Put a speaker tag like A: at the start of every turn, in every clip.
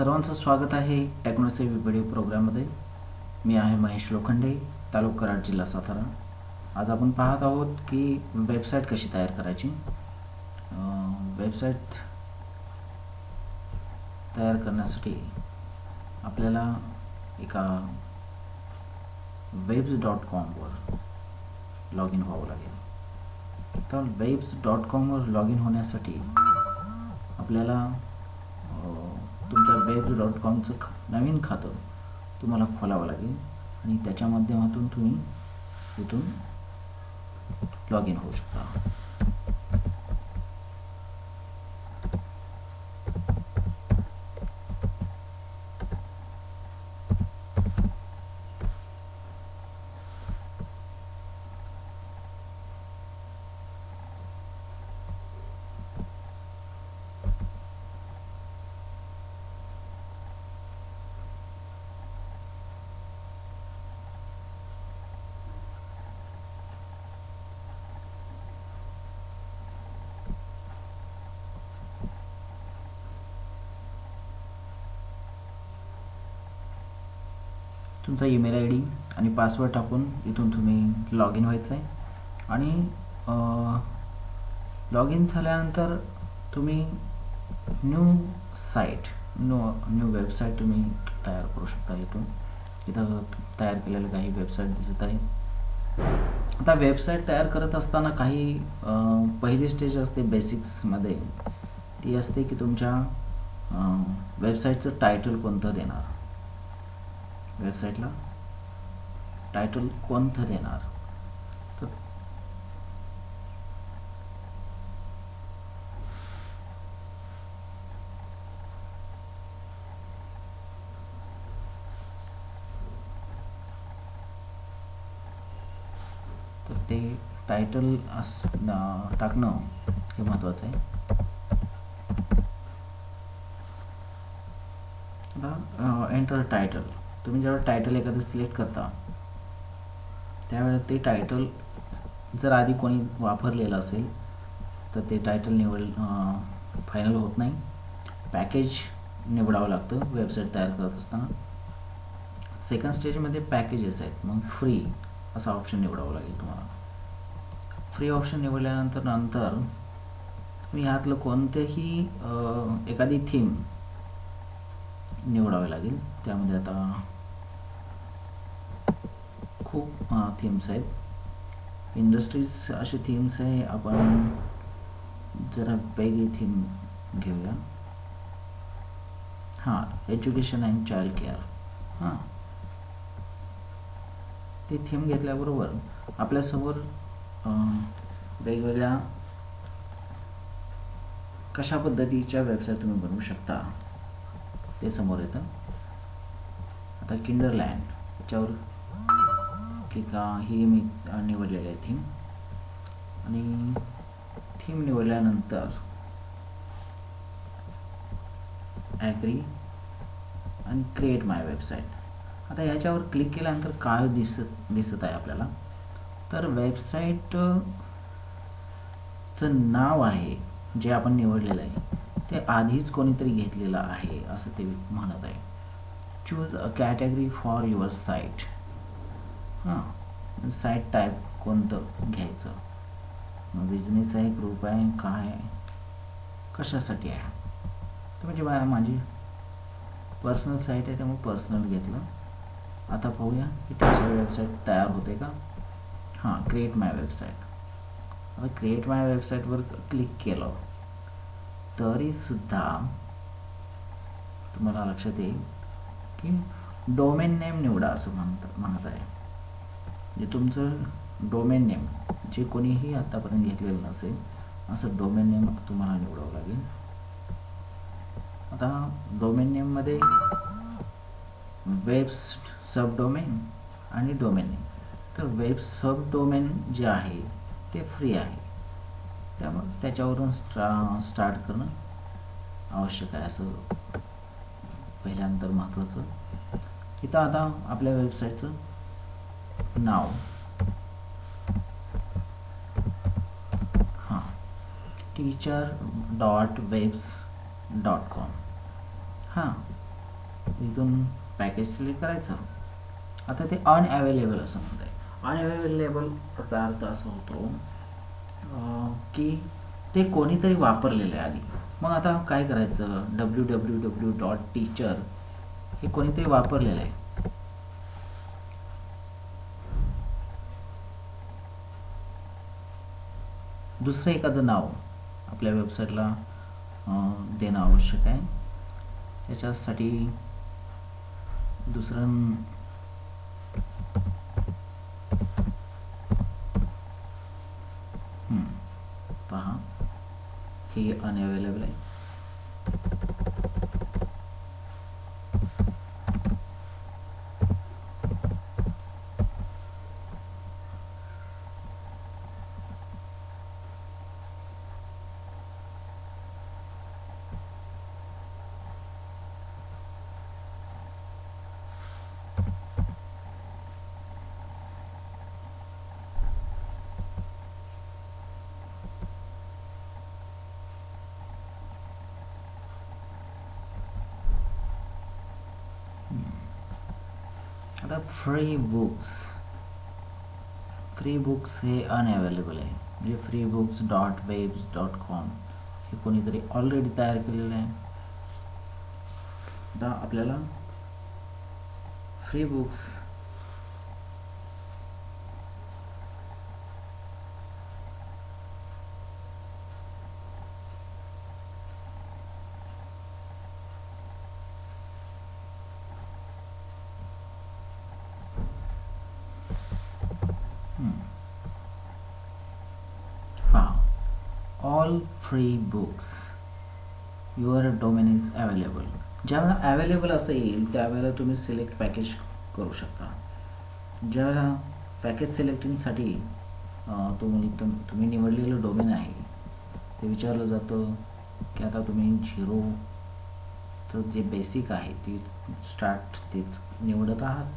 A: सर्वांचं स्वागत आहे टेक्नॉलॉजी व्हिडिओ प्रोग्राममध्ये. मी आहे महेश लोखंडे तालुका कराड जिल्हा सातारा. आज आपण पाहत आहोत की वेबसाईट कशी तयार करायची? वेबसाईट तयार करण्यासाठी आपल्याला एका वेब्स डॉट कॉमवर लॉग इन व्हावं लागेल. तर वेब्स डॉट कॉमवर लॉग इन होण्यासाठी आपल्याला तुमच्या वेब डॉट कॉमचं ख नवीन खातं तुम्हाला खोलावं लागेल आणि त्याच्या माध्यमातून तुम्ही इथून लॉग इन होऊ शकता. तुमचा ईमेल आय डी आणि पासवर्ड टाकून इथून तुम्ही लॉग इन व्हायचं आहे. आणि लॉग इन झाल्यानंतर तुम्ही new site new new website तुम्ही तयार करू शकता इथून. इथं तयार केलेलं काही वेबसाईट दिसत आहे. आता वेबसाईट तयार करत असताना काही पहिली स्टेज असते बेसिक्समध्ये ती असते की तुमच्या वेबसाईटचं टायटल कोणतं देणार. वेबसाईटला. टायटल कोणतं देणार? तर ते टायटल अस टाकणं हे महत्त्वाचं आहे. एंटर टायटल तुम्ही जेव्हा टायटल एखादं सिलेक्ट करता त्यावेळेस ते टायटल जर आधी कोणी वापरलेलं असेल तर ते टायटल निवड फायनल होत नाही. पॅकेज निवडावं लागतं वेबसाईट तयार करत असताना. सेकंड स्टेजमध्ये पॅकेजेस आहेत मग फ्री असा ऑप्शन निवडावा लागेल तुम्हाला. फ्री ऑप्शन निवडल्यानंतर नंतर तुम्ही ह्यातलं कोणतेही एखादी थीम निवडावे लागेल. त्यामध्ये आता खूप थीम्स आहेत. इंडस्ट्रीज असे थीम्स आहे. आपण जरा वेगळी थीम घेऊया. हां एज्युकेशन अँड चाइल्ड केअर हां. ती थीम घेतल्याबरोबर आपल्यासमोर वेगवेगळ्या कशा पद्धतीच्या वेबसाईट तुम्ही बनवू शकता? ते समोर येतं. आता किंडरलँड याच्यावर की का ही मी निवडलेली आहे थीम आणि थीम निवडल्यानंतर ॲग्री आणि क्रिएट माय वेबसाईट आता याच्यावर क्लिक केल्यानंतर काय दिसत दिसत आहे आपल्याला? तर वेबसाईटचं नाव आहे जे आपण निवडलेलं आहे. ते आधीच कोणीतरी घेतलेलं आहे असं ते म्हणत आहे. Choose a category for your site हां साईट टाईप कोणतं घ्यायचं? मग बिझनेस आहे ग्रुप आहे काय कशासाठी आहे? तर म्हणजे माझी पर्सनल साईट आहे त्यामुळे पर्सनल घेतलं. आता पाहूया की तुमच्या वेबसाईट तयार होते का? हां क्रिएट माय वेबसाईट आता क्रिएट माय वेबसाईटवर क्लिक केलं. तरीसुद्धा तुम्हाला लक्षात येईल की डोमेन नेम निवडा असं म्हणत म्हणत आहे. म्हणजे तुमचं डोमेन नेम जे कोणीही आत्तापर्यंत घेतलेलं नसेल असं डोमेन नेम तुम्हाला निवडावं लागेल. आता डोमेन नेममध्ये वेब सब डोमेन आणि डोमेन नेम तर वेब सब डोमेन जे आहे ते फ्री आहे. त्यामुळे त्याच्यावरून स्टा स्टार्ट करणं आवश्यक आहे असं पहिल्यानंतर महत्त्वाचं. इथं आता आपल्या वेबसाईटचं नाव. हां. Teacher dot webs dot com हां. इथून पॅकेज सिलेक्ट करायचं. आता ते अनअवेलेबल असं म्हणत आहे अनअवेलेबलचा अर्थ असा होतो की ते कोणीतरी वापरलेलं आहे आधी. मग आता काय करायचं? W W W dot teacher हे कोणीतरी वापरलेलं आहे. दुसरं एखादं नाव आपल्या वेबसाईटला अं, देणं आवश्यक आहे. त्याच्यासाठी दुसरं हम्म, पहा हे आता फ्री बुक्स फ्री बुक्स हे अनअवेलेबल आहे. म्हणजे free books dot webs dot com हे कोणीतरी ऑलरेडी तयार केलेलं आहे. आता आपल्याला फ्री बुक्स हा all free books your domain is available ज्यावेळेला अवेलेबल असं येईल त्यावेळेला तुम्ही सिलेक्ट पॅकेज करू शकता. ज्यावेळेला पॅकेज सिलेक्टिंगसाठी तुम्ही तुम तुम्ही निवडलेलं डोमेन आहे ते विचारलं जातं की आता तुम्ही झिरोचं जे बेसिक आहे ती स्टार्ट तेच निवडत आहात?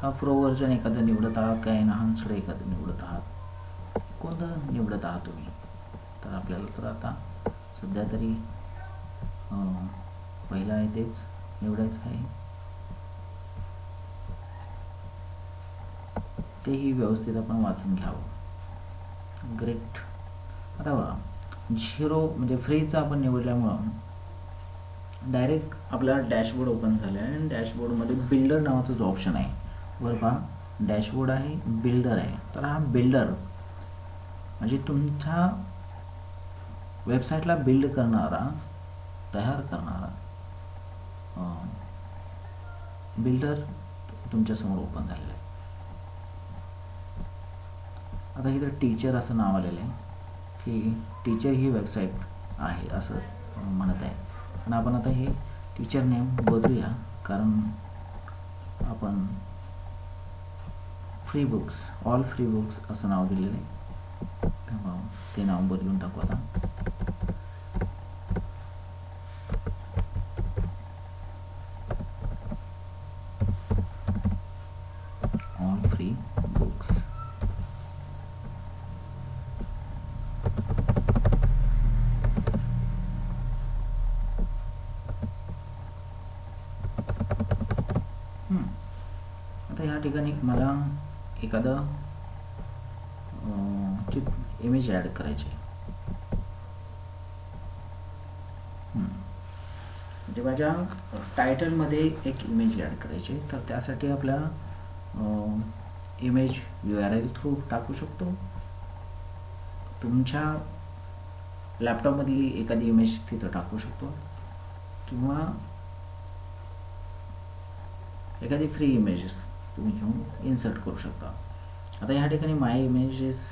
A: का प्रो व्हर्जन एखादं निवडत आहात? का एनहान्स्ड एखादं निवडत आहात? कोणतं निवडत आहात तुम्ही? तर आपल्याला तर आता सध्या तरी पहिलं आहे तेच निवडायचं आहे. तेही व्यवस्थित आपण वाचून घ्यावं. ग्रेट आता बघा झिरो म्हणजे फ्रीचं आपण निवडल्यामुळं डायरेक्ट आपला डॅशबोर्ड ओपन झाला आहे आणि डॅशबोर्डमध्ये बिल्डर नावाचा जो ऑप्शन आहे वर पहा डॅशबोर्ड आहे बिल्डर आहे. तर हा बिल्डर म्हणजे तुमचा वेबसाईटला बिल्ड करणारा तयार करणारा बिल्डर तुमच्यासमोर ओपन झालेला आहे. आता इथं टीचर असं नाव आलेलं आहे की टीचर ही वेबसाईट आहे असं म्हणत आहे. आणि आपण आता हे टीचर नेम बदलूया कारण आपण free books all free books असं नाव दिलेलं आहे. ते नाव बदलून टाकू आता ऑल फ्री बुक्स हम्म. आता ह्या ठिकाणी मला एखादं चित इमेज ॲड करायची आहे. म्हणजे माझ्या टायटलमध्ये एक इमेज ॲड करायची आहे. तर त्यासाठी आपला image you R L through टाकू शकतो तुमच्या लॅपटॉपमधली एखादी इमेज तिथं टाकू शकतो किंवा एखादी फ्री इमेजेस तुम्ही घेऊन इन्सर्ट करू शकता. आता ह्या ठिकाणी माय इमेजेस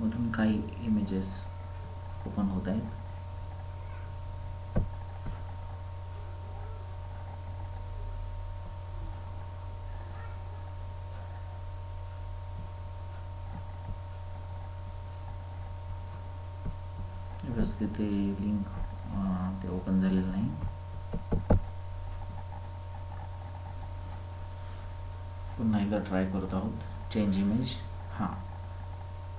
A: मधून काही इमेजेस ओपन होत आहेत. व्यवस्थित ते लिंक ते ओपन झालेलं नाही. इमेजला ट्राय करत आहोत. चेंज इमेज हां.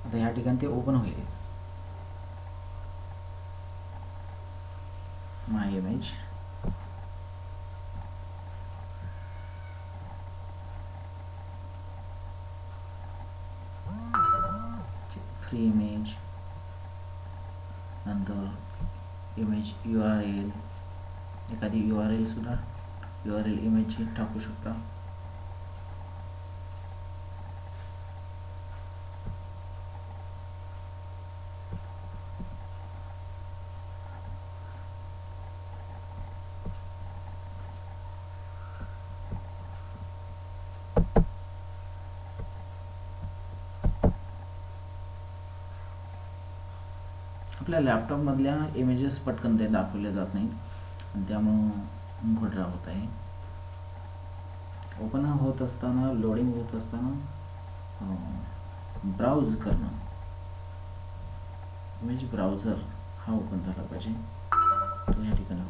A: आता ह्या ठिकाणी ते ओपन होईल. माय इमेज फ्री इमेज नंतर इमेज यू आर एल एखादी यू आर एल सुद्धा. यू आर एल इमेजची टाकू शकता. आपल्या लॅपटॉपमधल्या इमेजेस पटकन ते दाखवले जात नाहीत. आणि त्यामुळं घोटरा होत आहे. ओपन होत असताना लोडिंग होत असताना ब्राउज करणं. इमेज ब्राउझर हा ओपन झाला पाहिजे. तो या ठिकाणी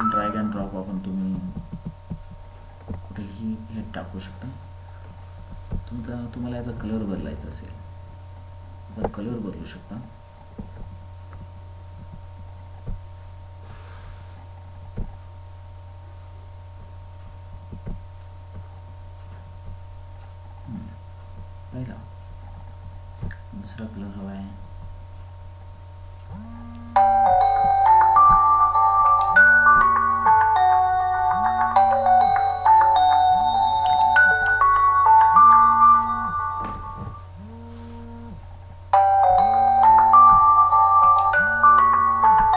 A: होत ड्रॅग अँड ड्रॉप आपण तुम्ही कुठेही हे टाकू शकता. तुमचा तुम्हाला याचा कलर बदलायचा असेल तर कलर बदलू शकता. पहिला दुसरा कलर हवा आहे.